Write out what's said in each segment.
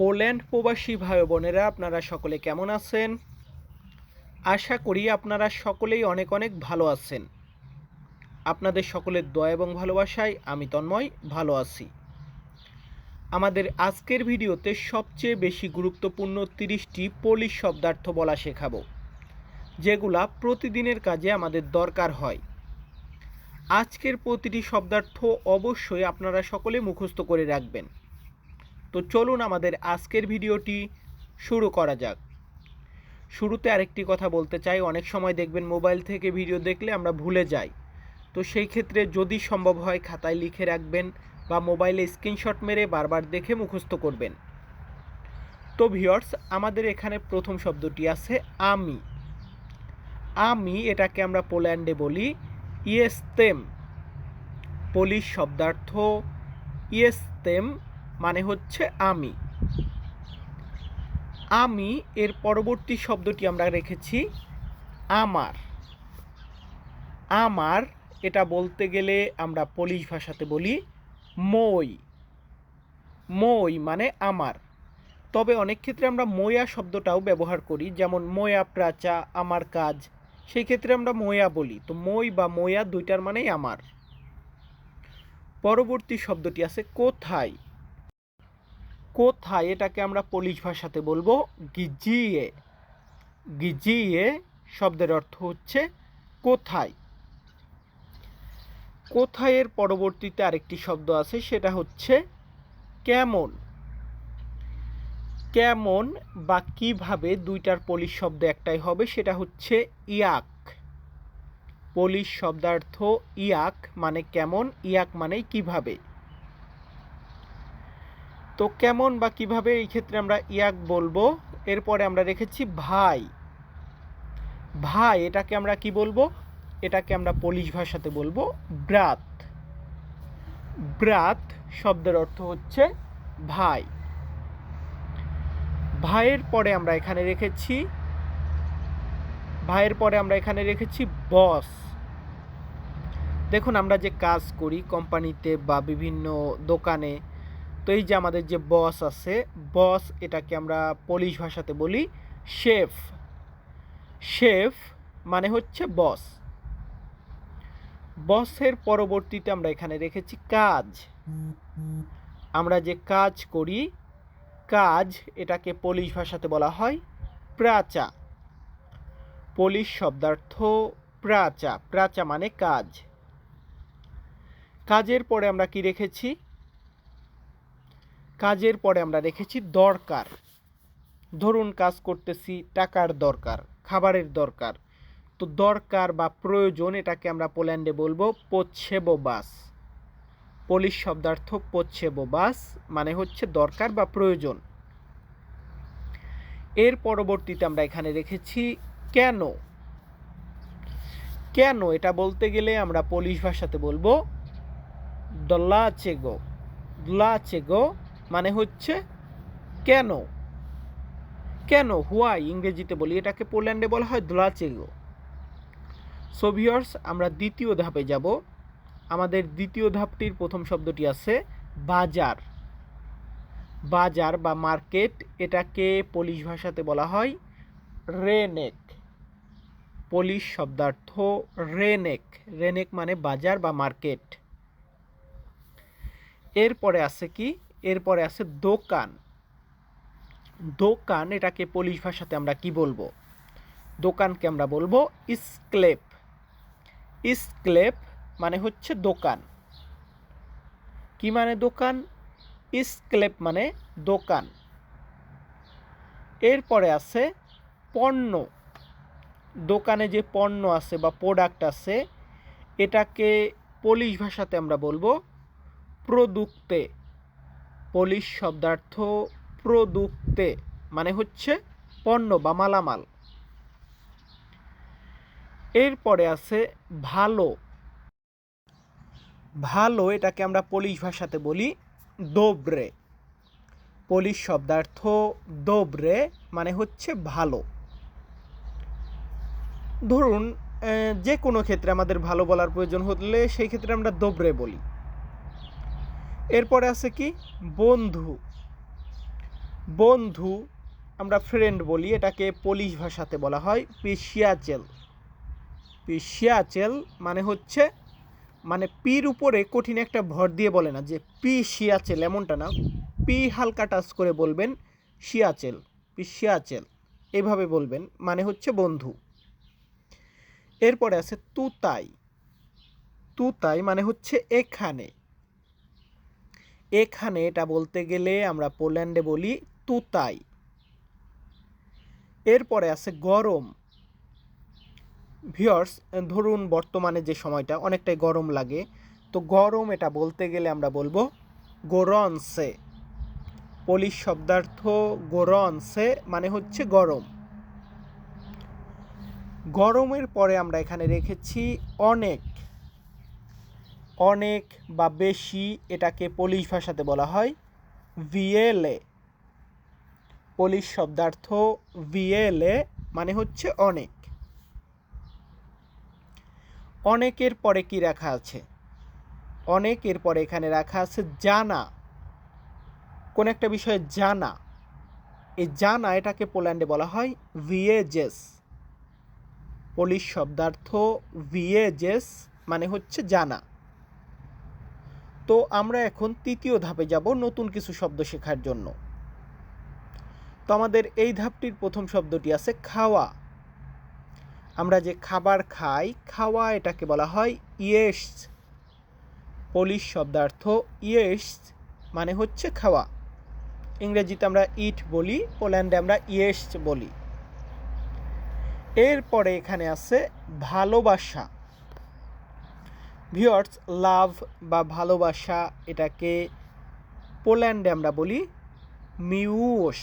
Poland প্রবাসী ভাই বোনেরা, আপনারা সকলে কেমন আছেন? আশা করি আপনারা সকলেই অনেক অনেক ভালো আছেন। আপনাদের সকলের দয়া এবং ভালোবাসায় আমি তন্ময়, ভালো আছি। আমাদের আজকের ভিডিওতে সবচেয়ে বেশি গুরুত্বপূর্ণ তিরিশটি পোলিশ শব্দার্থ বলা শেখাবো, যেগুলা প্রতিদিনের কাজে আমাদের দরকার হয়। আজকের প্রতিটি শব্দার্থ অবশ্যই আপনারা সকলে মুখস্থ করে রাখবেন। তো চলুন আমাদের আজকের ভিডিওটি শুরু করা যাক। শুরুতে আরেকটি কথা বলতে চাই। অনেক সময় দেখবেন মোবাইল থেকে ভিডিও দেখলে আমরা ভুলে যাই। তো সেই ক্ষেত্রে যদি সম্ভব হয় খাতায় লিখে রাখবেন বা মোবাইলে স্ক্রিনশট মেরে বারবার দেখে মুখস্থ করবেন। তো ভিওর্স আমাদের এখানে প্রথম শব্দটি আছে আমি। আমি এটাকে আমরা পোল্যান্ডে বলি ইয়েস্তেম। পোলিশ শব্দার্থ ইয়েস্তেম মানে হচ্ছে আমি। আমি এর পরবর্তী শব্দটি আমরা রেখেছি, আমার। আমার, এটা বলতে গেলে আমরা পোলিশ ভাষাতে বলি মই। মই মানে আমার। তবে অনেক ক্ষেত্রে আমরা ময়া শব্দটাও ব্যবহার করি, যেমন ময়া প্রাচা, আমার কাজ। সেই ক্ষেত্রে আমরা ময়া বলি। তো মই বা ময়া দুইটার মানেই আমার। পরবর্তী শব্দটি আছে, কোথায়? কোথায়? এটাকে আমরা পোলিশ ভাষাতে বলব গিজিয়ে। গিজিয়ে শব্দের অর্থ হচ্ছে কোথায়। কোথায় এর পরবর্তীতে আরেকটি শব্দ আছে, সেটা হচ্ছে কেমন। কেমন বা কীভাবে দুইটার পোলিশ শব্দ একটাই হবে, সেটা হচ্ছে ইয়াক। পোলিশ শব্দার্থ ইয়াক মানে কেমন, ইয়াক মানে কীভাবে। তো কেমন বা কীভাবে এই ক্ষেত্রে আমরা ইয়াক বলব? এরপরে আমরা রেখেছি ভাই। ভাই, এটাকে আমরা কি বলব? এটাকে আমরা পোলিশ ভাষাতে বলব ব্রাত। ব্রাত শব্দের অর্থ হচ্ছে ভাই। ভাইয়ের পরে আমরা এখানে রেখেছি, ভাইয়ের পরে আমরা এখানে রেখেছি বস। দেখুন, আমরা যে কাজ করি কোম্পানিতে বা বিভিন্ন দোকানে তো এই যে আমাদের যে বস আছে বস এটাকে আমরা পোলিশ ভাষাতে বলি শেফ শেফ মানে হচ্ছে বস বসের পরবর্তীতে আমরা এখানে রেখেছি কাজ। আমরা যে কাজ করি, কাজ এটাকে পোলিশ ভাষাতে বলা হয় প্রাচা। পোলিশ শব্দার্থ প্রাচা। প্রাচা মানে কাজ। কাজের পরে আমরা কি রেখেছি? কাজের পরে আমরা রেখেছি দরকার। ধরুন কাজ করতেছি, টাকার দরকার, খাবারের দরকার। তো দরকার বা প্রয়োজন এটাকে আমরা পোল্যান্ডে বলব পোচ্ছেবো বাস পোলিশ শব্দার্থ পোচ্ছেবো বাস মানে হচ্ছে দরকার বা প্রয়োজন। এর পরবর্তীতে আমরা এখানে রেখেছি কেন? কেন? এটা বলতে গেলে আমরা পোলিশ ভাষাতে বলব দল্লাচেগো দলাচেগো মানে হচ্ছে কেন? কেন? হুয়াই ইংরেজিতে বলি। এটাকে পোল্যান্ডে বলা হয় দোলাচেগো সোভিয়র্স আমরা দ্বিতীয় ধাপে যাব। আমাদের দ্বিতীয় ধাপটির প্রথম শব্দটি আছে বাজার। বাজার বা মার্কেট, এটাকে পোলিশ ভাষাতে বলা হয় রেনেক। পোলিশ শব্দার্থ রেনেক। রেনেক মানে বাজার বা মার্কেট। এরপরে আছে কি? এরপরে আছে দোকান। দোকান, এটাকে পোলিশ ভাষাতে আমরা কি বলব? দোকানকে আমরা বলব স্ক্লেপ স্ক্লেপ মানে হচ্ছে দোকান। কি মানে দোকান? স্ক্লেপ মানে দোকান। এরপরে আছে পণ্য। দোকানে যে পণ্য আছে বা প্রোডাক্ট আছে, এটাকে পোলিশ ভাষাতে আমরা বলব প্রদুক্তে। পোলিশ শব্দার্থ প্রদুক্তে মানে হচ্ছে পণ্য বা মালামাল। এরপরে আছে ভালো ভালো এটাকে আমরা পোলিশ ভাষাতে বলি দোব্রে পোলিশ শব্দার্থ দোব্রে মানে হচ্ছে ভালো ধরুন যে কোনো ক্ষেত্রে আমাদের ভালো বলার প্রয়োজন হলে সেই ক্ষেত্রে আমরা দোব্রে বলি। এরপরে আছে কি? বন্ধু। বন্ধু আমরা ফ্রেন্ড বলি, এটাকে পোলিশ ভাষাতে বলা হয় পিসিয়াচেল পিসিয়াচেল মানে হচ্ছে মানে পির উপরে কঠিন একটা ভর দিয়ে বলে না, যে পি শিয়াচেল এমনটা না। পি হালকা টাচ করে বলবেন শিয়াচেল পিসিয়াচেল এভাবে বলবেন মানে হচ্ছে বন্ধু। এরপরে আছে তুতাই। তুতাই মানে হচ্ছে এখানে। এখানে এটা বলতে গেলে আমরা পোল্যান্ডে বলি তুতাই। এরপরে আছে গরম। ভিওর্স ধরুন বর্তমানে যে সময়টা, অনেকটাই গরম লাগে। তো গরম এটা বলতে গেলে আমরা বলব গোরনসে। পলিশ শব্দার্থ গোরনসে মানে হচ্ছে গরম। গরমের পরে আমরা এখানে রেখেছি অনেক। অনেক বা বেশি এটাকে পলিশ ভাষাতে বলা হয় ভিয়েলে পলিশ শব্দার্থ ভিয়েলে মানে হচ্ছে অনেক। অনেকের পরে কি রাখা আছে? অনেকের পরে এখানে রাখা আছে জানা। কোন একটা বিষয়ে জানা। এই জানা এটাকে পোল্যান্ডে বলা হয় ভিএজেস পলিশ শব্দার্থ ভিএজেস মানে হচ্ছে জানা। তো আমরা এখন তৃতীয় ধাপে যাব নতুন কিছু শব্দ শেখার জন্য। তো আমাদের এই ধাপটির প্রথম শব্দটি আছে খাওয়া। আমরা যে খাবার খাই, খাওয়া এটাকে বলা হয় ইয়েস। পলিশ শব্দার্থ ইয়েস মানে হচ্ছে খাওয়া। ইংরেজিতে আমরা ইট বলি, পোল্যান্ডে আমরা ইয়েস বলি। এরপরে এখানে আছে ভালোবাসা। ভিওর্স লাভ বা ভালোবাসা এটাকে পোল্যান্ডে আমরা বলি মিউস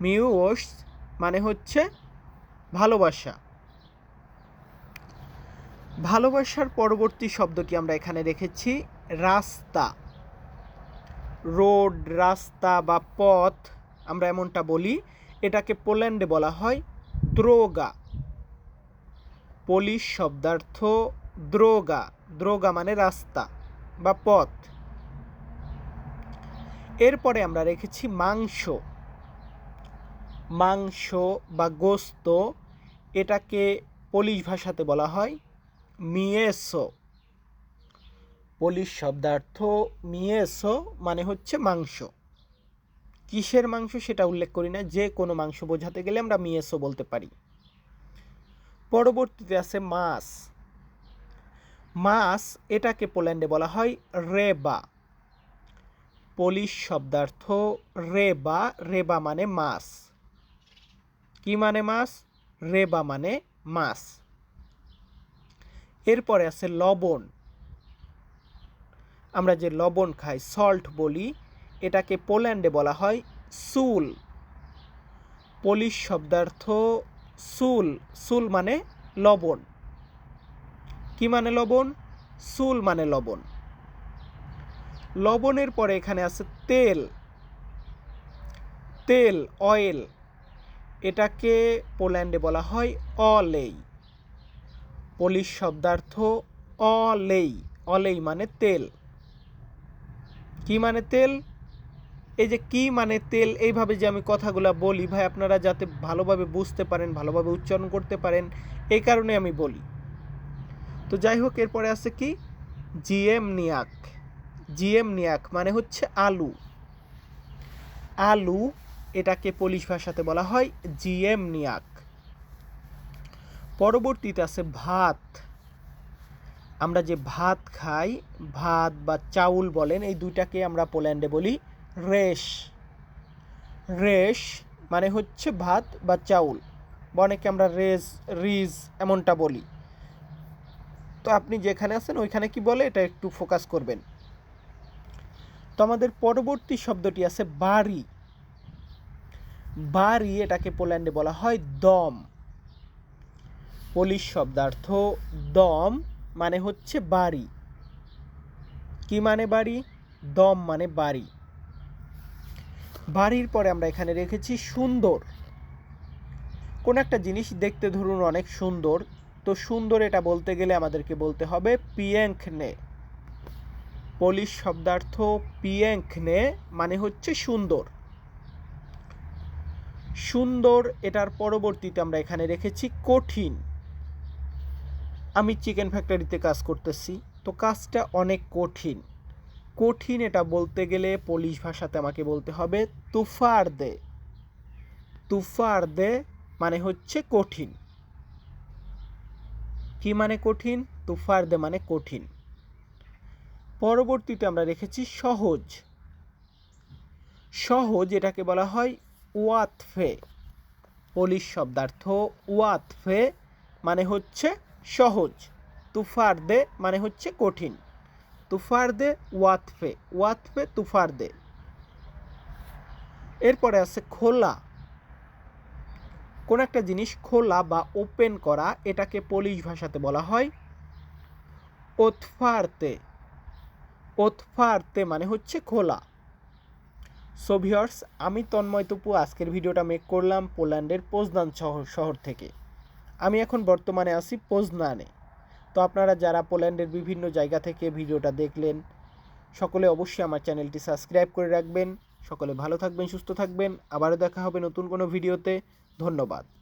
মিউস মানে হচ্ছে ভালোবাসা। ভালোবাসার পরবর্তী শব্দটি আমরা এখানে রেখেছি রাস্তা। রোড, রাস্তা বা পথ আমরা এমনটা বলি। এটাকে পোল্যান্ডে বলা হয় দ্রোগা। পলিশ শব্দার্থ দ্রোগা দ্রোগা মানে রাস্তা বা পথ। এরপরে আমরা রেখেছি মাংস। মাংস বা গোস্ত এটাকে পলিশ ভাষাতে বলা হয় মিয়েসো। পলিশ শব্দার্থ মিয়েসো মানে হচ্ছে মাংস। কিসের মাংস সেটা উল্লেখ করি না, যে কোনো মাংস বোঝাতে গেলে আমরা মিয়েসো বলতে পারি। পরবর্তীতে আছে মাছ। মাছ এটাকে পোল্যান্ডে বলা হয় রেবা। পলিশ শব্দার্থ রেবা রেবা মানে মাছ কি মানে মাছ রেবা মানে মাছ এরপরে আছে লবণ। আমরা যে লবণ খাই সল্ট বলি, এটাকে পোল্যান্ডে বলা হয় সুল পলিশ শব্দার্থ সুল সুল মানে লবণ। কি মানে লবণ? সুল মানে লবণ। লবণের পরে এখানে আছে তেল। তেল অয়েল এটাকে পোল্যান্ডে বলা হয় অলেই। পলিশ শব্দার্থ অলেই। অলেই মানে তেল। কি মানে তেল? এই যে কি মানে তেল, এইভাবে যে আমি কথাগুলো বলি, ভাই, আপনারা যাতে ভালোভাবে বুঝতে পারেন, ভালোভাবে উচ্চারণ করতে পারেন, এই কারণে আমি বলি। তো যাই হোক, এরপরে আছে কি? জিএম নিয়াক। জিএম নিয়াক মানে হচ্ছে আলু। আলু এটাকে পলিশ ভাষাতে বলা হয় জিএম নিয়াক। পরবর্তীতে আছে ভাত। আমরা যে ভাত খাই, ভাত বা চাউল বলেন, এই দুইটাকে আমরা পোল্যান্ডে বলি রেশ। রেশ মানে হচ্ছে ভাত বা চাউল। বা অনেকে আমরা রেস রিজ এমনটা বলি। তো আপনি যেখানে আছেন, ওইখানে কি বলে? এটা একটু ফোকাস করবেন। তো আমাদের পরবর্তী শব্দটি আছে বাড়ি। বাড়ি এটাকে পোল্যান্ডে বলা হয় দম। পলিশ শব্দার্থ দম মানে হচ্ছে বাড়ি। কি মানে বাড়ি? দম মানে বাড়ি। বাড়ির পরে আমরা এখানে রেখেছি সুন্দর। কোন একটা জিনিস দেখতে ধরুন অনেক সুন্দর তো সুন্দর এটা বলতে গেলে আমাদেরকে বলতে হবে পিয়েঙ্কনে পলিশ শব্দার্থ পিয়েঙ্কনে মানে হচ্ছে সুন্দর। সুন্দর এটার পরবর্তীতে আমরা এখানে রেখেছি কঠিন। আমি চিকেন ফ্যাক্টরিতে কাজ করতেছি, তো কাজটা অনেক কঠিন। কঠিন এটা বলতে গেলে পোলিশ ভাষাতে আমাকে বলতে হবে তুফার দে তুফার দে মানে হচ্ছে কঠিন। কি মানে কঠিন? তুফার দে মানে কঠিন। পরবর্তীতে আমরা রেখেছি সহজ। সহজ এটাকে বলা হয় ওয়াতফে। পোলিশ শব্দার্থ ওয়াতফে মানে হচ্ছে সহজ। তুফার দে মানে হচ্ছে কঠিন। তুফার দে ওয়াতফে। ওয়াতফে তুফার দে। এরপরে আছে খোলা। কোন একটা জিনিস খোলা বা ওপেন করা, এটাকে পোলিশ ভাষাতে বলা হয় ওতফারতে ওতফারতে মানে হচ্ছে খোলা। সো ভিউয়ার্স আমি তন্ময় তপু আজকের ভিডিওটা মেক করলাম পোল্যান্ডের পোজনান শহর শহর থেকে। আমি এখন বর্তমানে আছি পোজনানে। তো আপনারা যারা পোল্যান্ডের বিভিন্ন জায়গা থেকে ভিডিওটা দেখলেন, সকলে অবশ্যই আমার চ্যানেলটি সাবস্ক্রাইব করে রাখবেন। সকলে ভালো থাকবেন, সুস্থ থাকবেন। আবারও দেখা হবে নতুন কোনো ভিডিওতে। ধন্যবাদ।